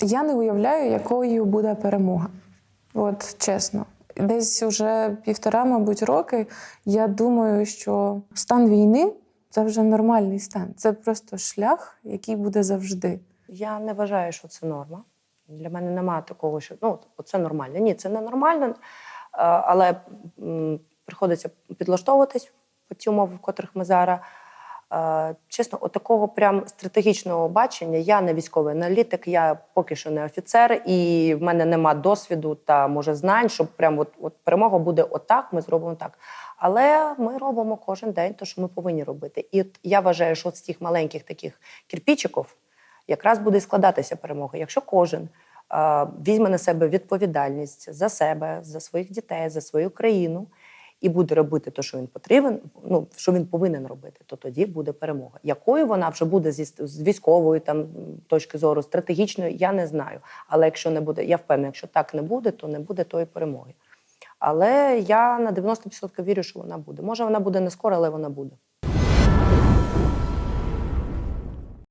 Я не уявляю, якою буде перемога. От чесно. Десь уже півтора, мабуть, роки. Я думаю, що стан війни це вже нормальний стан. Це просто шлях, який буде завжди. Я не вважаю, що це норма. Для мене немає такого, що ну, це нормально. Ні, це не нормально, е, але приходиться підлаштовуватись по ті умови, в котрих ми зараз. Е, Чесно, от такого прям стратегічного бачення. Я не військовий аналітик, я поки що не офіцер, і в мене нема досвіду та може знань, що прям от, от перемога буде отак, ми зробимо так. Але ми робимо кожен день те, що ми повинні робити. І от я вважаю, що з тих маленьких таких кірпічиків якраз буде складатися перемога. Якщо кожен е, візьме на себе відповідальність за себе, за своїх дітей, за свою країну і буде робити те, що він потрібен, ну що він повинен робити, то тоді буде перемога. Якою вона вже буде зі з військової там точки зору, стратегічної, я не знаю. Але якщо не буде, я впевнена, якщо так не буде, то не буде тої перемоги. Але я на 90% вірю, що вона буде. Може, вона буде не скоро, але вона буде.